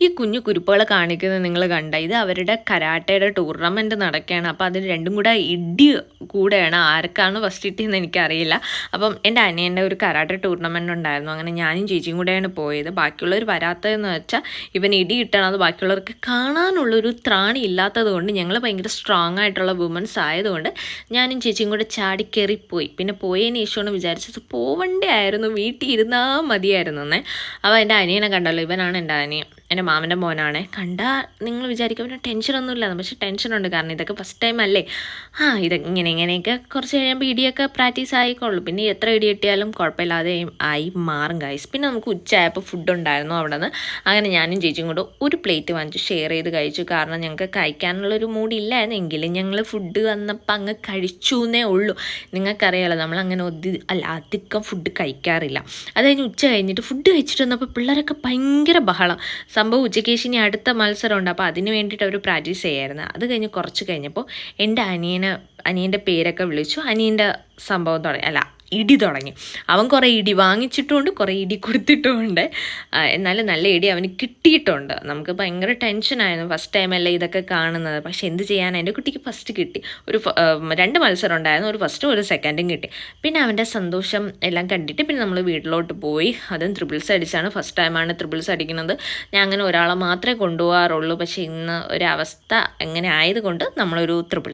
ഈ കുഞ്ഞു കുരുപ്പുകളെ കാണിക്കുന്നത് നിങ്ങൾ കണ്ട ഇത് അവരുടെ കരാട്ടയുടെ ടൂർണമെന്റ് നടക്കുകയാണ്. അപ്പോൾ അതിന് രണ്ടും കൂടെ ഇടി കൂടെയാണ് ആർക്കാണ് ഫസ്റ്റ് കിട്ടിയെന്ന് എനിക്കറിയില്ല. അപ്പം എന്റെ അനിയന്റെ ഒരു കരാട്ട ടൂർണമെന്റ് ഉണ്ടായിരുന്നു. അങ്ങനെ ഞാനും ചേച്ചിയും കൂടെയാണ് പോയത്. ബാക്കിയുള്ളവർ വരാത്തതെന്ന് വെച്ചാൽ ഇവൻ ഇടി കിട്ടണത് ബാക്കിയുള്ളവർക്ക് കാണാനുള്ളൊരു ത്രാണി ഇല്ലാത്തത് കൊണ്ട് ഞങ്ങൾ ഭയങ്കര സ്ട്രോങ് ആയിട്ടുള്ള വുമൻസ് ആയതുകൊണ്ട് ഞാനും ചേച്ചിയും കൂടെ ചാടി കയറിപ്പോയി പിന്നെ പോയതിന് ശേഷമാണ് വിചാരിച്ചത് പോവണ്ടേ ആയിരുന്നു. വീട്ടിൽ ഇരുന്നാൽ മതിയായിരുന്നു എന്നേ അപ്പോൾ എന്റെ അനിയനെ കണ്ടല്ലോ. ഇവനാണ് എന്റെ അനിയൻ. എന്റെ മാമന്റെ മോനാണ്. കണ്ടാൽ നിങ്ങൾ വിചാരിക്കും പിന്നെ ടെൻഷനൊന്നുമില്ല പക്ഷേ ടെൻഷനുണ്ട് കാരണം ഇതൊക്കെ ഫസ്റ്റ് ടൈം അല്ലേ? ആ ഇത് ഇങ്ങനെ ഇങ്ങനെയൊക്കെ കുറച്ച് കഴിയുമ്പോൾ ഇടിയൊക്കെ പ്രാക്ടീസ് ആയിക്കോളും. പിന്നെ എത്ര ഇടി കിട്ടിയാലും കുഴപ്പമില്ലാതെ ആയി മാറും ഗൈസ് പിന്നെ നമുക്ക് ഉച്ചയായപ്പോൾ ഫുഡ് ഉണ്ടായിരുന്നു അവിടെ നിന്ന് അങ്ങനെ ഞാനും ചേച്ചിയും കൂടെ ഒരു പ്ലേറ്റ് വാങ്ങിച്ചു ഷെയർ ചെയ്ത് കഴിച്ചു. കാരണം ഞങ്ങൾക്ക് കഴിക്കാനുള്ളൊരു മൂഡില്ലായിരുന്നു എങ്കിലും ഞങ്ങൾ ഫുഡ് വന്നപ്പോൾ അങ്ങ് കഴിച്ചു എന്നേ ഉള്ളൂ. നിങ്ങൾക്കറിയാലോ നമ്മൾ അങ്ങനെ ഒതി അല്ല അധികം ഫുഡ് കഴിക്കാറില്ല. അത് കഴിഞ്ഞ് ഉച്ച കഴിഞ്ഞിട്ട് ഫുഡ് കഴിച്ചിട്ട് വന്നപ്പോൾ പിള്ളേരൊക്കെ ഭയങ്കര ബഹളം. സംഭവം ഉച്ചയ്ക്ക് അടുത്ത അടുത്ത മത്സരമുണ്ട്. അപ്പോൾ അതിന് വേണ്ടിയിട്ട് അവർ പ്രാക്ടീസ് ചെയ്യായിരുന്നു. അത് കഴിഞ്ഞ് കുറച്ച് കഴിഞ്ഞപ്പോൾ എന്റെ അനിയനെ അനിയന്റെ പേരൊക്കെ വിളിച്ചു. അനിയന്റെ സംഭവം തുടങ്ങി. അല്ല ഇടി തുടങ്ങി. അവൻ കുറേ ഇടി വാങ്ങിച്ചിട്ടുമുണ്ട് കുറേ ഇടി കൊടുത്തിട്ടുമുണ്ട്. എന്നാലും നല്ല ഇടി അവന് കിട്ടിയിട്ടുണ്ട്. നമുക്ക് ഭയങ്കര ടെൻഷനായിരുന്നു ഫസ്റ്റ് ടൈമല്ലേ ഇതൊക്കെ കാണുന്നത്. പക്ഷെ എന്ത് ചെയ്യാൻ? എന്റെ കുട്ടിക്ക് ഫസ്റ്റ് കിട്ടി. ഒരു രണ്ട് മത്സരം ഉണ്ടായിരുന്നു. ഒരു ഫസ്റ്റും ഒരു സെക്കൻഡും കിട്ടി. പിന്നെ അവന്റെ സന്തോഷം എല്ലാം കണ്ടിട്ട് പിന്നെ നമ്മൾ വീട്ടിലോട്ട് പോയി. അതും ത്രിബിൾസ് അടിച്ചാണ്. ഫസ്റ്റ് ടൈമാണ് ത്രിബിൾസ് അടിക്കുന്നത്. ഞാൻ അങ്ങനെ ഒരാളെ മാത്രമേ കൊണ്ടുപോകാറുള്ളൂ. പക്ഷേ ഇന്ന് ഒരവസ്ഥ എങ്ങനെ ആയതുകൊണ്ട് നമ്മളൊരു ത്രിബിൾ